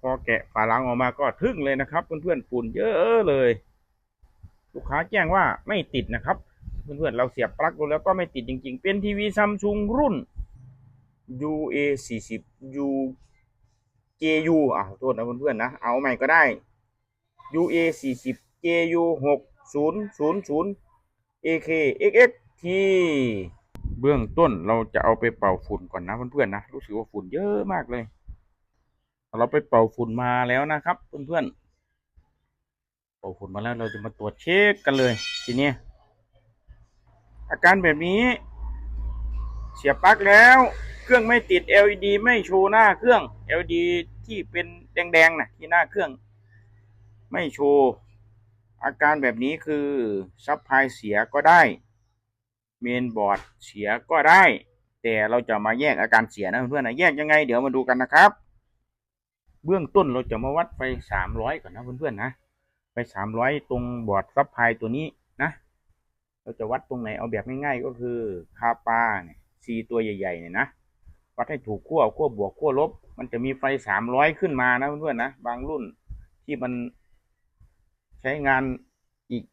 พอแกะฝาหลังออกมาก็ทึ่งเลยนะครับ เพื่อนๆฝุ่นเยอะเลย ลูกค้าแจ้งว่าไม่ติดนะครับ เพื่อนๆ เราเสียบปลั๊กดูแล้วก็ไม่ติดจริง ๆ เป็นทีวีซัมซุงรุ่น UA 40 U JU อ่าโทษนะเพื่อนๆ นะ เอาใหม่ก็ได้ UA 40 JU 6000 AK XXT เบื้องต้นเราจะเอาไปเป่าฝุ่นก่อนนะเพื่อนๆนะรู้สึกว่าฝุ่นเยอะมากเลย เราไปเป่าฝุ่นมาแล้วนะครับ เพื่อนๆเป่าฝุ่นมาแล้วเราจะมาตรวจเช็คกันเลย ทีนี้อาการแบบนี้ เสียบปลั๊กแล้ว เครื่องไม่ติด LED ไม่โชว์หน้าเครื่อง LED ที่เป็นแดงๆนะที่หน้าเครื่อง ไม่โชว์อาการแบบนี้คือซับพลายเสียก็ได้เมนบอร์ดเสียก็ได้ แต่เราจะมาแยกอาการเสียนะเพื่อนๆนะแยกยังไง เดี๋ยวมาดูกันนะครับ เบื้องต้นเราจะมาวัดไฟสามร้อยก่อนนะเพื่อนๆนะ ไฟสามร้อยตรงบอร์ดซับไพตัวนี้นะ เราจะวัดตรงไหนเอาแบบง่ายๆก็คือคาปาเนี่ยซีตัวใหญ่ๆเนี่ยนะ วัดให้ถูกขั้วขั้วบวกขั้วลบ มันจะมีไฟสามร้อยขึ้นมานะเพื่อนๆนะ บางรุ่นที่มันใช้งานอีก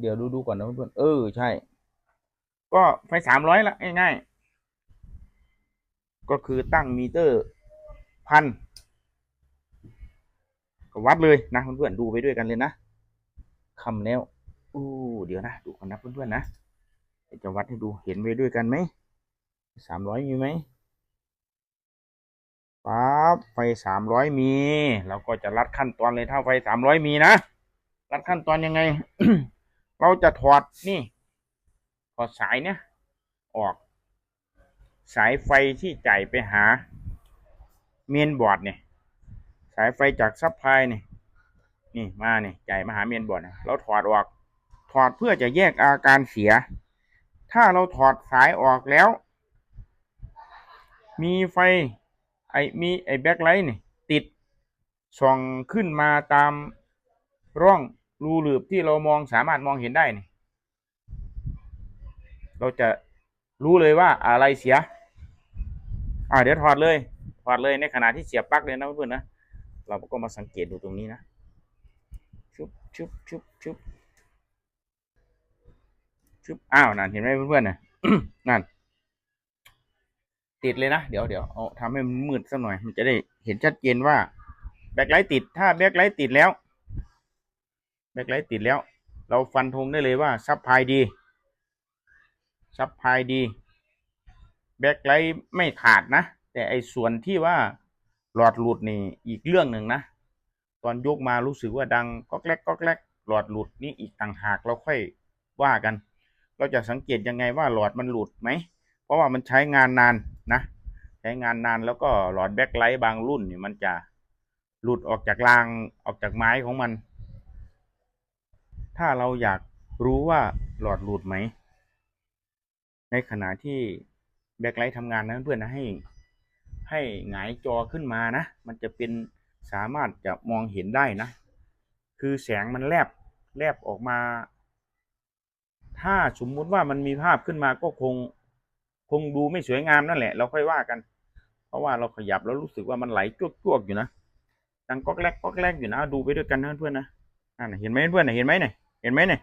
เดี๋ยวดูดูก่อนนะเพื่อนๆเออใช่ ก็ไฟสามร้อยละง่ายๆก็คือตั้งมิเตอร์พัน ก็วัดเลยนะเพื่อนๆดูไปด้วยกันเลยนะคำแล้วอู้เดี๋ยวนะดูก่อนนะเพื่อนๆนะจะวัดให้ดูเห็นไปด้วยกันไหมสามร้อยมีไหมปั๊บไฟสามร้อยมี เราก็จะรัดขั้นตอนเลยถ้าไฟสามร้อยมีนะรัดขั้นตอนยังไง เราจะถอดนี่ถอดสายเนี่ยออก สายไฟที่จ่ายไปหา เมนบอร์ดเนี่ย สายไฟจากซัพพลายเนี่ยนี่มาเนี่ยจ่ายมหาเมนบอดนี่ยเราถอดออก ถอดเพื่อจะแยกอาการเสีย ถ้าเราถอดสายออกแล้ว มีไฟไอมีไอแบ็คไลท์นี่ติดส่องขึ้นมาตามร่องรูหลืบที่เรามองสามารถมองเห็นได้นี่เราจะรู้เลยว่าอะไรเสีย อ่าเดี๋ยวถอดเลย ถอดเลยในขณะที่เสียบปลั๊กเลยนะเพื่อนๆนะ เราก็มาสังเกตดูตรงนี้นะชุบชุบชุบชุบชุบอ้าวนั่นเห็นไหมเพื่อนๆนะนั่น ติดเลยนะ เดี๋ยวเดี๋ยวเอาทำให้มันมืดสักหน่อย มันจะได้เห็นชัดเจนว่าแบ็คไลท์ติด ถ้าแบ็คไลท์ติดแล้ว แบ็คไลท์ติดแล้ว เราฟันธงได้เลยว่าซับพลายดีซับพลายดี แบ็คไลท์ไม่ขาดนะ แต่ไอ้ส่วนที่ว่า หลอดหลุดนี่อีกเรื่องหนึ่งนะ ตอนยกมารู้สึกว่าดังก๊อกแรกก๊อกแรกหลอดหลุดนี่อีกต่างหากเราค่อยว่ากัน เราจะสังเกตยังไงว่าหลอดมันหลุดไหม เพราะว่ามันใช้งานนานนะ ใช้งานนานแล้วก็หลอดแบ็คไลท์บางรุ่นนี่มันจะหลุดออกจากรางออกจากไม้ของมัน ถ้าเราอยากรู้ว่าหลอดหลุดไหม ในขณะที่แบ็คไลท์ทำงานนะเพื่อนนะให้ ให้หงายจอขึ้นมานะ มันจะเป็นสามารถจะมองเห็นได้นะ คือแสงมันแลบแลบออกมา ถ้าสมมุติว่ามันมีภาพขึ้นมาก็คงคงดูไม่สวยงามนั่นแหละ เราค่อยว่ากัน เพราะว่าเราขยับแล้วรู้สึกว่ามันไหลจวกๆอยู่นะดังก๊อกแรกก๊อกแรกอยู่นะดูไปด้วยกันนะเพื่อนนะนั่นน่ะเห็นไหมเพื่อนเห็นไหมเนี่ยเห็นไหมเนี่ย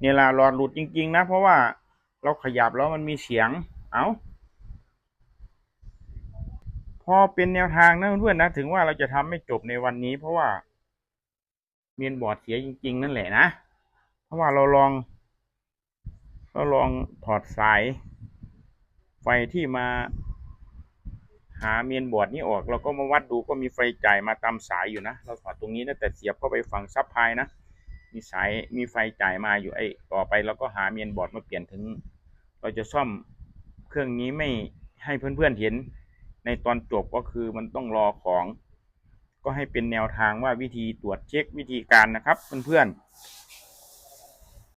เนี่ยละหลอดหลุดจริง ๆ นะ เพราะว่าเราขยับแล้วมันมีเสียง เอ้า พอเป็นแนวทางนะเพื่อนนะถึงว่าเราจะทำไม่จบในวันนี้ เพราะว่าเมียนบอร์ดเสียจริง ๆ นั่นแหละนะ เพราะว่าเราลอง เราลองถอดสาย ไฟที่มา หาเมียนบอร์ดนี้ออก เราก็มาวัดดูก็มีไฟจ่ายมาตามสายอยู่นะ เราถอดตรงนี้นะแต่เสียบเข้าไปฝั่งซับพลายนะมีสายมีไฟจ่ายมาอยู่ไอ้ต่อไปเราก็หาเมียนบอร์ดมาเปลี่ยนถึง เราจะซ่อมเครื่องนี้ไม่ให้เพื่อนๆเห็น ในตอนจบก็คือมันต้องรอของ ก็ให้เป็นแนวทางว่าวิธีตรวจเช็ควิธีการนะครับเพื่อนๆ